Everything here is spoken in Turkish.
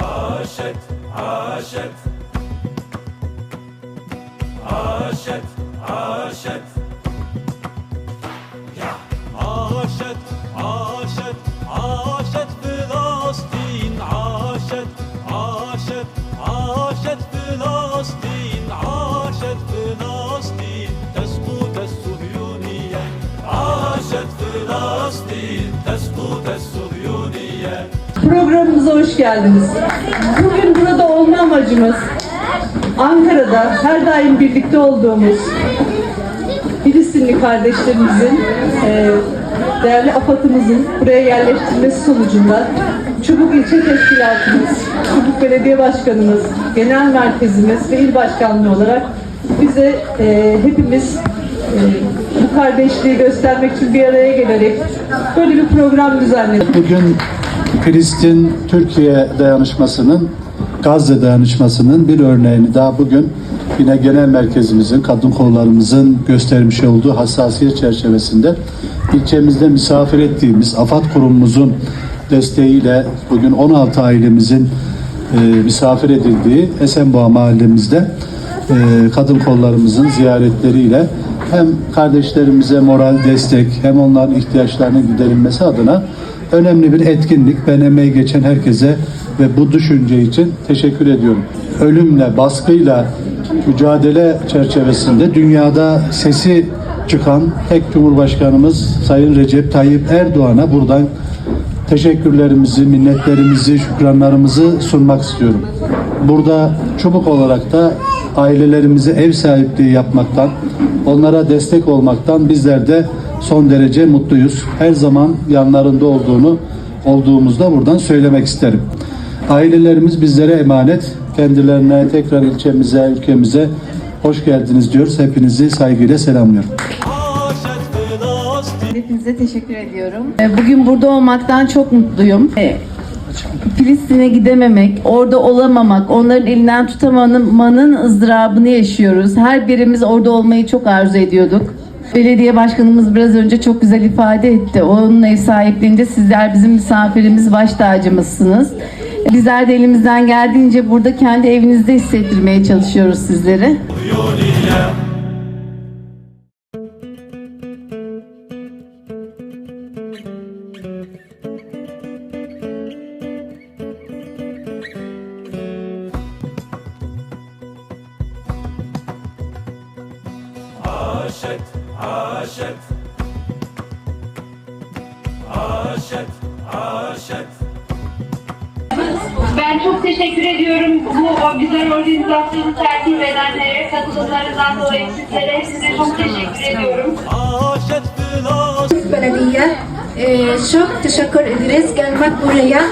عاشت عاشت عاشت عاشت عاشت عاشت فلسطين عاشت فلسطين تسقط الصهيونية عاشت فلسطين تسقط الصهيونية Programımıza hoş geldiniz. Bugün burada olma amacımız Ankara'da her daim birlikte olduğumuz Filistinli kardeşlerimizin, e, değerli AFAD'ımızın buraya yerleştirilmesi sonucunda Çubuk İlçe Teşkilatımız, Çubuk Belediye Başkanımız, Genel Merkezimiz ve İl Başkanlığı olarak bize e, hepimiz e, bu kardeşliği göstermek için bir araya gelerek böyle bir program düzenledik. Bugün Filistin-Türkiye dayanışmasının, Gazze dayanışmasının bir örneğini daha bugün yine genel merkezimizin, kadın kollarımızın göstermiş olduğu hassasiyet çerçevesinde ilçemizde misafir ettiğimiz AFAD kurumumuzun desteğiyle bugün 16 ailemizin e, misafir edildiği Esenboğa mahallemizde e, kadın kollarımızın ziyaretleriyle hem kardeşlerimize moral destek hem onların ihtiyaçlarının giderilmesi adına önemli bir etkinlik. Ben emeği geçen herkese ve bu düşünce için teşekkür ediyorum. Ölümle, baskıyla mücadele çerçevesinde dünyada sesi çıkan tek Cumhurbaşkanımız Sayın Recep Tayyip Erdoğan'a buradan teşekkürlerimizi, minnetlerimizi, şükranlarımızı sunmak istiyorum. Burada çubuk olarak da ailelerimize ev sahipliği yapmaktan, onlara destek olmaktan bizler de son derece mutluyuz. Her zaman yanlarında olduğunu olduğumuzda buradan söylemek isterim. Ailelerimiz bizlere emanet. Kendilerine tekrar ilçemize, ülkemize hoş geldiniz diyoruz. Hepinizi saygıyla selamlıyorum. Hepinize teşekkür ediyorum. Ee, bugün burada olmaktan çok mutluyum. Ee, Filistin'e gidememek, orada olamamak, onların elinden tutamamanın ızdırabını yaşıyoruz. Her birimiz orada olmayı çok arzu ediyorduk. Belediye başkanımız biraz önce çok güzel ifade etti. Onun ev sahipliğinde sizler bizim misafirimiz, baş tacımızsınız. Bizler de elimizden geldiğince burada kendi evinizde hissettirmeye çalışıyoruz sizleri. Haşet, haşet Haşet, haşet ben çok teşekkür ediyorum bu güzel organizasyonu tertip edenlere, katılımlarından dolayı sizlere. Size çok teşekkür ediyorum. Belediye e, çok teşekkür ederiz gelmek buraya.